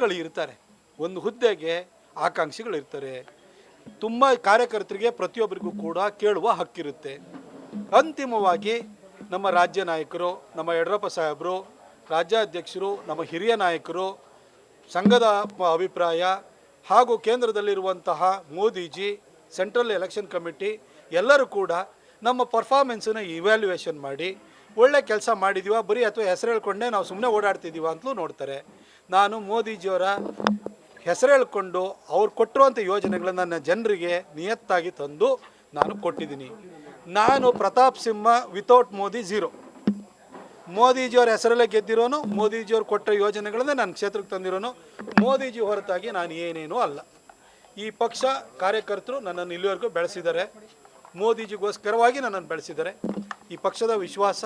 ಗಳು ಇರ್ತಾರೆ. ಒಂದು ಹುದ್ದೆಗೆ ಆಕಾಂಕ್ಷಿಗಳು ಇರ್ತಾರೆ. ತುಂಬ ಕಾರ್ಯಕರ್ತರಿಗೆ ಪ್ರತಿಯೊಬ್ಬರಿಗೂ ಕೂಡ ಕೇಳುವ ಹಕ್ಕಿರುತ್ತೆ. ಅಂತಿಮವಾಗಿ ನಮ್ಮ ರಾಜ್ಯ ನಾಯಕರು, ನಮ್ಮ ಯಡಿಯೂರಪ್ಪ ಸಾಹೇಬರು, ರಾಜ್ಯಾಧ್ಯಕ್ಷರು, ನಮ್ಮ ಹಿರಿಯ ನಾಯಕರು, ಸಂಘದ ಅಭಿಪ್ರಾಯ ಹಾಗೂ ಕೇಂದ್ರದಲ್ಲಿರುವಂತಹ ಮೋದಿಜಿ, ಸೆಂಟ್ರಲ್ ಎಲೆಕ್ಷನ್ ಕಮಿಟಿ ಎಲ್ಲರೂ ಕೂಡ ನಮ್ಮ ಪರ್ಫಾರ್ಮೆನ್ಸನ್ನು ಇವ್ಯಾಲ್ಯೂಯೇಷನ್ ಮಾಡಿ, ಒಳ್ಳೆ ಕೆಲಸ ಮಾಡಿದೀವ, ಬರೀ ಅಥವಾ ಹೆಸರು ಹೇಳ್ಕೊಂಡೇ ನಾವು ಸುಮ್ಮನೆ ಓಡಾಡ್ತಿದ್ದೀವ ಅಂತಲೂ ನೋಡ್ತಾರೆ. ನಾನು ಮೋದಿಜಿಯವರ ಹೆಸರು ಹೇಳ್ಕೊಂಡು ಅವ್ರು ಕೊಟ್ಟಿರುವಂಥ ಯೋಜನೆಗಳನ್ನು ನನ್ನ ಜನರಿಗೆ ನಿಯತ್ತಾಗಿ ತಂದು ನಾನು ಕೊಟ್ಟಿದ್ದೀನಿ. ನಾನು ಪ್ರತಾಪ್ ಸಿಂಹ ವಿತೌಟ್ ಮೋದಿ ಝೀರೋ ಮೋದಿಜಿಯವ್ರ ಹೆಸರಲ್ಲೇ ಗೆದ್ದಿರೋನು, ಮೋದಿಜಿಯವ್ರು ಕೊಟ್ಟ ಯೋಜನೆಗಳನ್ನೇ ನನ್ನ ಕ್ಷೇತ್ರಕ್ಕೆ ತಂದಿರೋನು, ಮೋದಿಜಿ ಹೊರತಾಗಿ ನಾನು ಏನೇನೂ ಅಲ್ಲ. ಈ ಪಕ್ಷ ಕಾರ್ಯಕರ್ತರು ನನ್ನನ್ನು ಇಲ್ಲಿವರೆಗೂ ಬೆಳೆಸಿದ್ದಾರೆ. ಮೋದಿಜಿಗೋಸ್ಕರವಾಗಿ ನನ್ನನ್ನು ಬೆಳೆಸಿದ್ದಾರೆ. ಈ ಪಕ್ಷದ ವಿಶ್ವಾಸ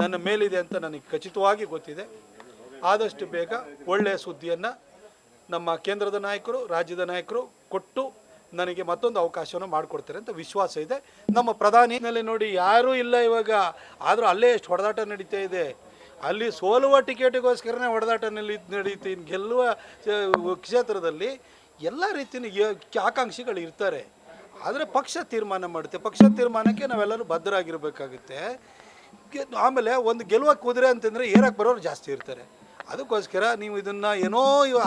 ನನ್ನ ಮೇಲಿದೆ ಅಂತ ನನಗೆ ಖಚಿತವಾಗಿ ಗೊತ್ತಿದೆ. ಆದಷ್ಟು ಬೇಗ ಒಳ್ಳೆಯ ಸುದ್ದಿಯನ್ನು ನಮ್ಮ ಕೇಂದ್ರದ ನಾಯಕರು, ರಾಜ್ಯದ ನಾಯಕರು ಕೊಟ್ಟು ನನಗೆ ಮತ್ತೊಂದು ಅವಕಾಶವನ್ನು ಮಾಡಿಕೊಡ್ತಾರೆ ಅಂತ ವಿಶ್ವಾಸ ಇದೆ. ನಮ್ಮ ಪ್ರಧಾನಿನಲ್ಲಿ ನೋಡಿ ಯಾರೂ ಇಲ್ಲ ಇವಾಗ. ಆದರೂ ಅಲ್ಲೇ ಎಷ್ಟು ಹೊಡೆದಾಟ ನಡೀತಾ ಇದೆ. ಅಲ್ಲಿ ಸೋಲುವ ಟಿಕೆಟಿಗೋಸ್ಕರನೇ ಹೊಡೆದಾಟ ನಲಿ, ನಡೀತಿ ಗೆಲ್ಲುವ ಕ್ಷೇತ್ರದಲ್ಲಿ ಎಲ್ಲ ರೀತಿಯ ಆಕಾಂಕ್ಷಿಗಳು ಇರ್ತಾರೆ. ಆದರೆ ಪಕ್ಷ ತೀರ್ಮಾನ ಮಾಡುತ್ತೆ. ಪಕ್ಷ ತೀರ್ಮಾನಕ್ಕೆ ನಾವೆಲ್ಲರೂ ಬದ್ಧರಾಗಿರಬೇಕಾಗುತ್ತೆ. ಆಮೇಲೆ ಒಂದು ಗೆಲುವ ಕುದುರೆ ಅಂತಂದರೆ ಏರಕ್ಕೆ ಬರೋರು ಜಾಸ್ತಿ ಇರ್ತಾರೆ. ಅದಕ್ಕೋಸ್ಕರ ನೀವು ಇದನ್ನು ಏನೋ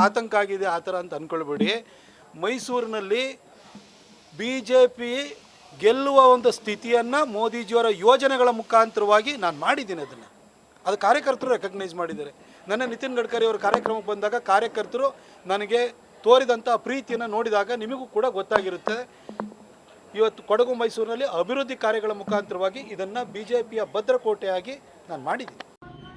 ಆತಂಕ ಆಗಿದೆ ಆ ಥರ ಅಂತ ಅಂದ್ಕೊಳ್ಬೇಡಿ ಮೈಸೂರಿನಲ್ಲಿ ಬಿ ಜೆ ಪಿ ಗೆಲ್ಲುವ ಒಂದು ಸ್ಥಿತಿಯನ್ನು ಮೋದಿಜಿಯವರ ಯೋಜನೆಗಳ ಮುಖಾಂತರವಾಗಿ ನಾನು ಮಾಡಿದ್ದೀನಿ ಅದನ್ನು. ಅದು ಕಾರ್ಯಕರ್ತರು ರೆಕಗ್ನೈಸ್ ಮಾಡಿದ್ದಾರೆ. ನನ್ನ ನಿತಿನ್ ಗಡ್ಕರಿ ಅವರ ಕಾರ್ಯಕ್ರಮಕ್ಕೆ ಬಂದಾಗ ಕಾರ್ಯಕರ್ತರು ನನಗೆ ತೋರಿದಂಥ ಪ್ರೀತಿಯನ್ನು ನೋಡಿದಾಗ ನಿಮಗೂ ಕೂಡ ಗೊತ್ತಾಗಿರುತ್ತೆ. ಇವತ್ತು ಕೊಡಗು ಮೈಸೂರಿನಲ್ಲಿ ಅಭಿವೃದ್ಧಿ ಕಾರ್ಯಗಳ ಮುಖಾಂತರವಾಗಿ ಇದನ್ನು ಬಿ ಜೆ ಪಿಯ ಭದ್ರಕೋಟೆಯಾಗಿ ನಾನು ಮಾಡಿದ್ದೀನಿ.